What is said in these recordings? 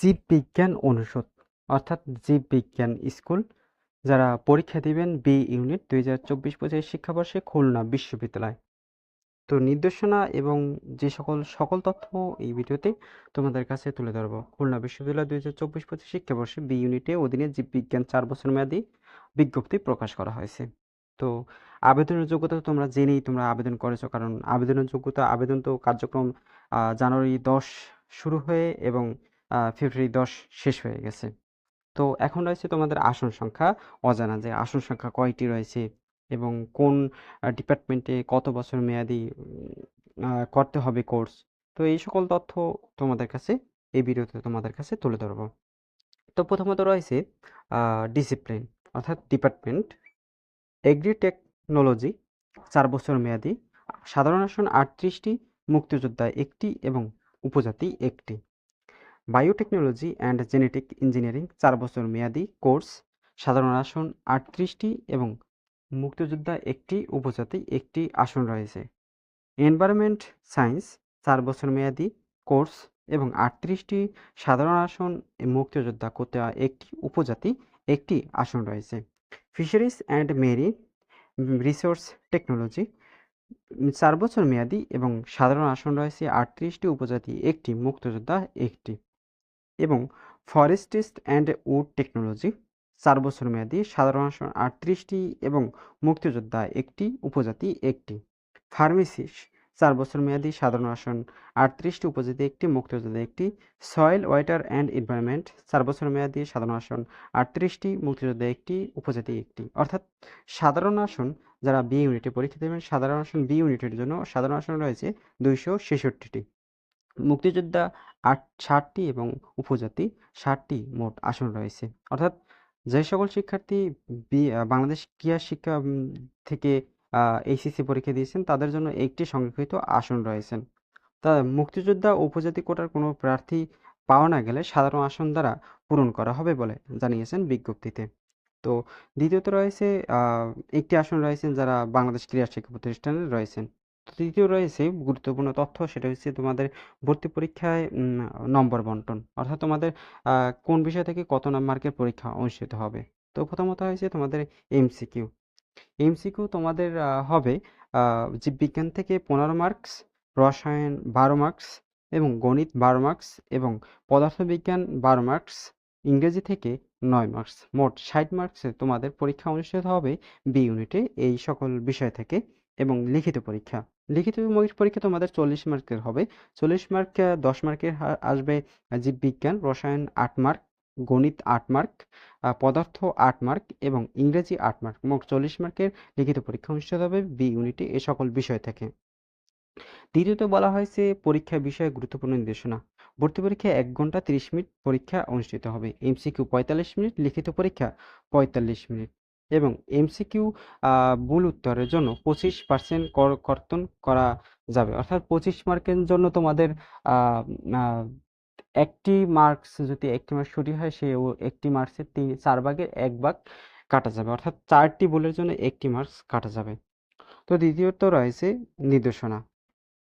জীববিজ্ঞান অনুষদ, অর্থাৎ জীববিজ্ঞান স্কুল, যারা পরীক্ষা দিবেন বি ইউনিট দুই হাজার চব্বিশ পঁচিশ শিক্ষাবর্ষে খুলনা বিশ্ববিদ্যালয়। তো নির্দেশনা এবং যে সকল সকল তথ্য এই ভিডিওতে তোমাদের কাছে তুলে ধরবো। খুলনা বিশ্ববিদ্যালয় দুই হাজার চব্বিশ পঁচিশ শিক্ষাবর্ষে বি ইউনিটে অধীনে জীববিজ্ঞান চার বছর মেয়াদী বিজ্ঞপ্তি প্রকাশ করা হয়েছে। তো আবেদনের যোগ্যতা তোমরা জেনেই তোমরা আবেদন করেছ, কারণ আবেদনের যোগ্যতা, আবেদন তো কার্যক্রম জানুয়ারি দশ শুরু হয়ে এবং ফেব্রুয়ারি দশ শেষ হয়ে গেছে। তো এখন রয়েছে তোমাদের আসন সংখ্যা অজানা যে আসন সংখ্যা কয়টি রয়েছে এবং কোন ডিপার্টমেন্টে কত বছর মেয়াদি করতে হবে কোর্স তো এই সকল তথ্য তোমাদের কাছে, এই ভিডিওতে তোমাদের কাছে তুলে ধরবো। তো প্রথমত রয়েছে ডিসিপ্লিন অর্থাৎ ডিপার্টমেন্ট এগ্রি টেকনোলজি চার বছর মেয়াদি, সাধারণ আসন আটত্রিশটি, মুক্তিযোদ্ধা একটি এবং উপজাতি একটি। বায়োটেকনোলজি অ্যান্ড জেনেটিক ইঞ্জিনিয়ারিং চার বছর মেয়াদি কোর্স। সাধারণ আসন আটত্রিশটি এবং মুক্তিযোদ্ধা একটি, উপজাতি একটি আসন রয়েছে। এনভায়রনমেন্ট সায়েন্স চার বছর মেয়াদি কোর্স এবং আটত্রিশটি সাধারণ আসন মুক্তিযোদ্ধা কোটা একটি, উপজাতি একটি আসন রয়েছে। Fisheries and marine resource technology চার বছর মেয়াদি এবং সাধারণ আসন রয়েছে আটত্রিশটি, উপজাতি একটি, মুক্তিযোদ্ধা একটি। ফরেস্টিস্ট অ্যান্ড উড টেকনোলজি চার বছর মেয়াদি সাধারণ আসন আটত্রিশটি এবং মুক্তিযোদ্ধা একটি, উপজাতি একটি। ফার্মেসিস্ট চার বছর মেয়াদি সাধারণ আসন আটত্রিশটি, উপজাতি একটি, মুক্তিযোদ্ধা একটি। সয়েল, ওয়াটার অ্যান্ড এনভায়রনমেন্ট চার বছর মেয়াদি সাধারণ আসন আটত্রিশটি, মুক্তিযোদ্ধা একটি, উপজাতি একটি। অর্থাৎ সাধারণ আসন যারা বি ইউনিটে পরীক্ষা দেবেন সাধারণ আসন বি ইউনিটের জন্য সাধারণ আসন রয়েছে দুইশো ছেষট্টিটি। মুক্তিযোদ্ধা আট, ষাটটি এবং উপজাতি ষাটটি মোট আসন রয়েছে। অর্থাৎ যে সকল শিক্ষার্থী বাংলাদেশ ক্রীড়া শিক্ষা থেকে এইচএসসি পরীক্ষা দিয়েছেন, তাদের জন্য একটি সংরক্ষিত আসন রয়েছেন। তা মুক্তিযোদ্ধা উপজাতি কোটার কোনো প্রার্থী পাওয়া না গেলে সাধারণ আসন দ্বারা পূরণ করা হবে বলে জানিয়েছেন বিজ্ঞপ্তিতে। তো দ্বিতীয়ত রয়েছে একটি আসন রয়েছেন যারা বাংলাদেশ ক্রীড়া শিক্ষা প্রতিষ্ঠানে রয়েছেন। তৃতীয় রয়েছে গুরুত্বপূর্ণ তথ্য, সেটা হচ্ছে তোমাদের ভর্তি পরীক্ষায় নম্বর বন্টন। অর্থাৎ তোমাদের কোন বিষয় থেকে কত মার্কের পরীক্ষা অনুষ্ঠিত হবে? তো প্রথমত হয়েছে তোমাদের এমসিকিউ এমসিকিউ তোমাদের হবে জীববিজ্ঞান থেকে পনেরো মার্কস, রসায়ন বারো মার্কস এবং গণিত বারো মার্কস এবং পদার্থবিজ্ঞান বারো মার্কস, ইংরেজি থেকে নয় মার্কস। মোট ষাট মার্কসে তোমাদের পরীক্ষা অনুষ্ঠিত হবে বি ইউনিটে এই সকল বিষয় থেকে এবং লিখিত পরীক্ষা। লিখিত ম- পরীক্ষা তোমাদের চল্লিশ মার্কের হবে। চল্লিশ মার্ক দশ মার্কের আসবে জীববিজ্ঞান, রসায়ন আট মার্ক, গণিত আট মার্ক পদার্থ আট মার্ক এবং ইংরেজি আট মার্ক। মোট চল্লিশ মার্কের লিখিত পরীক্ষা অনুষ্ঠিত হবে বি ইউনিটে এ সকল বিষয় থেকে। দ্বিতীয়ত বলা হয়েছে পরীক্ষা বিষয়ে গুরুত্বপূর্ণ নির্দেশনা। ভর্তি পরীক্ষা এক ঘণ্টা তিরিশ মিনিট পরীক্ষা অনুষ্ঠিত হবে। এমসিকিউ পঁয়তাল্লিশ মিনিট, লিখিত পরীক্ষা পঁয়তাল্লিশ মিনিট। এবং এমসিকিউ ভুল উত্তরের জন্য পঁচিশ পার্সেন্ট কর, কর্তন করা যাবে। অর্থাৎ পঁচিশ মার্কের জন্য তোমাদের একটি মার্কস যদি একটি মার্কস সঠিক হয়, সে একটি মার্কসের তিন, চার ভাগের এক ভাগ কাটা যাবে। অর্থাৎ চারটি ভুলের জন্য একটি মার্কস কাটা যাবে। তো দ্বিতীয়ত রয়েছে নির্দেশনা।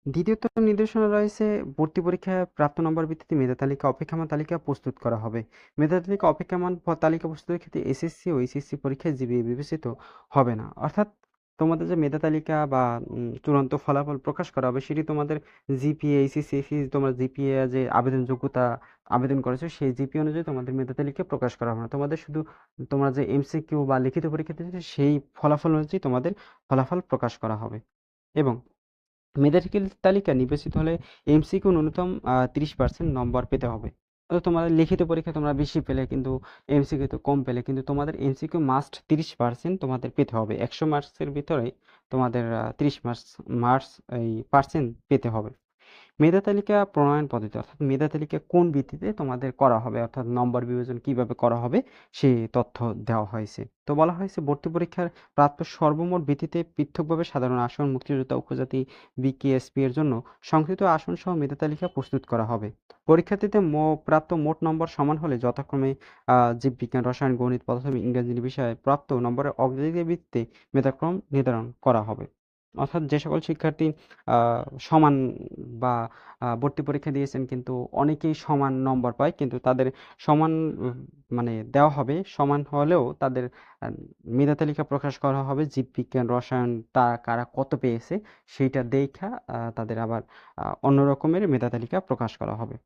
দ্বিতীয়ত নির্দেশনা রয়েছে ভর্তি পরীক্ষায় প্রাপ্ত নম্বর ভিত্তিতে মেধা তালিকা, অপেক্ষমান তালিকা প্রস্তুত করা হবে। মেধা তালিকা, অপেক্ষমান তালিকা প্রস্তুতের ক্ষেত্রে এসএসসি ও এইচএসসি পরীক্ষায় জিবিএ বিবেচিত হবে না। অর্থাৎ তোমাদের যে মেধা তালিকা বা চূড়ান্ত ফলাফল প্রকাশ করা হবে, সেটি তোমাদের জিপিএ এইচএসসি তোমার জিপিএ যে আবেদন যোগ্যতা আবেদন করেছ, সেই জিপিএ অনুযায়ী তোমাদের মেধা তালিকা প্রকাশ করা হবে না। তোমাদের শুধু তোমরা যে এমসিকিউ বা লিখিত পরীক্ষা দিয়েছ, সেই ফলাফল অনুযায়ী তোমাদের ফলাফল প্রকাশ করা হবে। এবং মেধাটিক্যাল তালিকা নির্বাচিত হলে এমসিকিউ ন্যূনতম তিরিশ পার্সেন্ট নম্বর পেতে হবে। তো তোমাদের লিখিত পরীক্ষা তোমরা বেশি পেলে কিন্তু এমসিকিউ তো কম পেলে, কিন্তু তোমাদের এমসিকিউ মাস্ট তিরিশ পার্সেন্ট তোমাদের পেতে হবে। একশো মার্কসের ভিতরে তোমাদের তিরিশ মার্কস মার্কস এই পার্সেন্ট পেতে হবে। মেধা তালিকা প্রণয়ন পদ্ধতি, অর্থাৎ মেধা তালিকা কোন ভিত্তিতে তোমাদের করা হবে, অর্থাৎ নম্বর বিভাজন কীভাবে করা হবে সেই তথ্য দেওয়া হয়েছে। তো বলা হয়েছে ভর্তি পরীক্ষার প্রাপ্ত সর্বমোট ভিত্তিতে পৃথকভাবে সাধারণ আসন, মুক্তিযোদ্ধা, উপজাতি, বিকেএসপি এর জন্য সংশ্লিষ্ট আসন সহ মেধা তালিকা প্রস্তুত করা হবে। পরীক্ষার্থীতে প্রাপ্ত মোট নম্বর সমান হলে যথাক্রমে জীববিজ্ঞান, রসায়ন, গণিত, পদার্থ ইংরেজি বিষয়ে প্রাপ্ত নম্বরের অগ্রাধিকার ভিত্তিতে মেধাক্রম নির্ধারণ করা হবে। অর্থাৎ যে সকল শিক্ষার্থী সমান বা ভর্তি পরীক্ষা দিয়েছেন কিন্তু অনেকেই সমান নম্বর পায়। কিন্তু তাদের সমান মানে দেওয়া হবে, সমান হলেও তাদের মেধা তালিকা প্রকাশ করা হবে জীববিজ্ঞান রসায়ন, তা কারা কত পেয়েছে, সেইটা দেখা তাদের আবার অন্য রকমের মেধা তালিকা প্রকাশ করা হবে।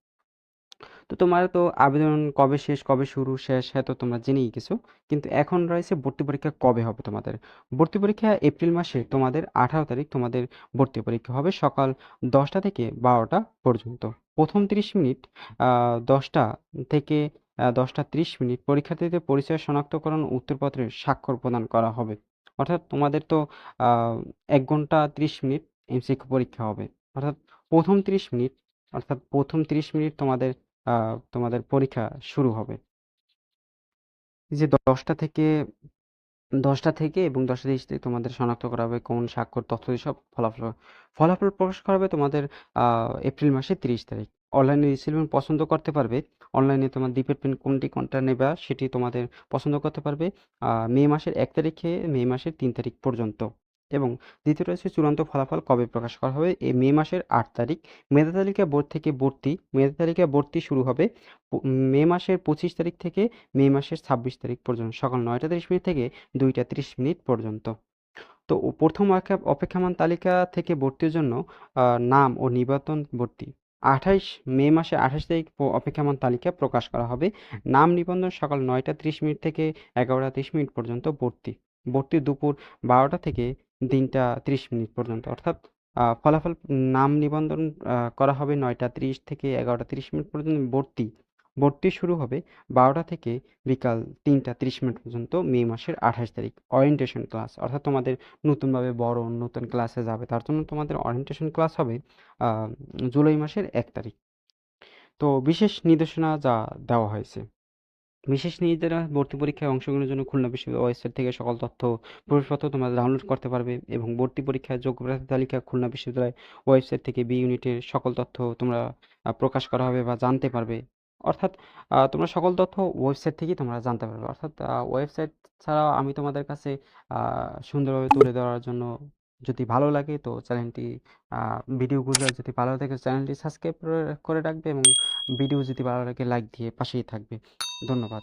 তো তোমার তো আবেদন কবে শেষ, কবে শুরু, শেষ হ্যাঁ তো তোমরা জেনেই গেছো। কিন্তু এখন রয়েছে ভর্তি পরীক্ষা কবে হবে তোমাদের? ভর্তি পরীক্ষা এপ্রিল মাসে তোমাদের আঠারো তারিখ তোমাদের ভর্তি পরীক্ষা হবে সকাল দশটা থেকে বারোটা পর্যন্ত। প্রথম তিরিশ মিনিট দশটা থেকে দশটা ত্রিশ মিনিট পরীক্ষার্থীদের পরিচয় শনাক্তকরণ ও উত্তরপত্রের স্বাক্ষর প্রদান করা হবে। অর্থাৎ তোমাদের তো এক ঘণ্টা ত্রিশ মিনিট এমসিকিউ পরীক্ষা হবে। অর্থাৎ প্রথম তিরিশ মিনিট, অর্থাৎ প্রথম তিরিশ মিনিট তোমাদের তোমাদের পরীক্ষা শুরু হবে। যে দশটা থেকে দশটা থেকে এবং দশটা তিরিশ থেকে তোমাদের শনাক্ত করা হবে কোন স্বাক্ষর, তথ্য দিয়ে সব ফলাফল ফলাফল প্রকাশ করা হবে তোমাদের এপ্রিল মাসের তিরিশ তারিখ। অনলাইনে রিসিলমেন্ট পছন্দ করতে পারবে, অনলাইনে তোমার দ্বীপের পেন কোনটি, কোনটা নেবা সেটি তোমাদের পছন্দ করতে পারবে মে মাসের এক তারিখে, মে মাসের তিন তারিখ পর্যন্ত। এবং দ্বিতীয়টা হচ্ছে চূড়ান্ত ফলাফল কবে প্রকাশ করা হবে? এই মে মাসের আট তারিখ। মেধা তালিকা বোর্ড থেকে ভর্তি। মেধা তালিকা ভর্তি শুরু হবে মে মাসের পঁচিশ তারিখ থেকে মে মাসের ছাব্বিশ তারিখ পর্যন্ত, সকাল নয়টা তিরিশ মিনিট থেকে দুইটা তিরিশ মিনিট পর্যন্ত। তো প্রথম অপেক্ষা- অপেক্ষমান তালিকা থেকে ভর্তির জন্য নাম ও নিবন্ধন ভর্তি। আঠাইশ মে মাসে আঠাশ তারিখ অপেক্ষমান তালিকা প্রকাশ করা হবে। নাম নিবন্ধন সকাল নয়টা ত্রিশ মিনিট থেকে এগারোটা ত্রিশ মিনিট পর্যন্ত ভর্তি। ভর্তি দুপুর বারোটা থেকে তিনটা ত্রিশ মিনিট পর্যন্ত। অর্থাৎ ফলাফল, নাম নিবন্ধন করা হবে নয়টা ত্রিশ থেকে এগারোটা ত্রিশ মিনিট পর্যন্ত ভর্তি। ভর্তি শুরু হবে বারোটা থেকে বিকাল তিনটা তিরিশ মিনিট পর্যন্ত মে মাসের আঠাশ তারিখ। ওরিয়েন্টেশন ক্লাস অর্থাৎ তোমাদের নতুনভাবে বড় নতুন ক্লাসে যাবে। তার জন্য তোমাদের অরিয়েন্টেশন ক্লাস হবে জুলাই মাসের এক তারিখ। তো বিশেষ নির্দেশনা যা দেওয়া হয়েছে। বিশেষ নির্দেশনা ভর্তি পরীক্ষায় অংশগ্রহণের জন্য খুলনা বিশ্ববিদ্যালয় ওয়েবসাইট থেকে সকল তথ্য প্রবেশপত্র তোমরা ডাউনলোড করতে পারবে এবং ভর্তি পরীক্ষায় যোগ্য প্রার্থী তালিকা খুলনা বিশ্ববিদ্যালয় ওয়েবসাইট থেকে বি ইউনিটের সকল তথ্য তোমরা প্রকাশ করা হবে বা জানতে পারবে। অর্থাৎ তোমরা সকল তথ্য ওয়েবসাইট থেকেই তোমরা জানতে পারবে। অর্থাৎ ওয়েবসাইট ছাড়াও আমি তোমাদের কাছে সুন্দরভাবে তুলে ধরার জন্য যদি ভালো লাগে তো চ্যানেলটি ভিডিওগুলো যদি ভালো থাকে চ্যানেলটি সাবস্ক্রাইব করে রাখবে এবং ভিডিও যদি ভালো লাগে লাইক দিয়ে পাশেই থাকবে। ধন্যবাদ।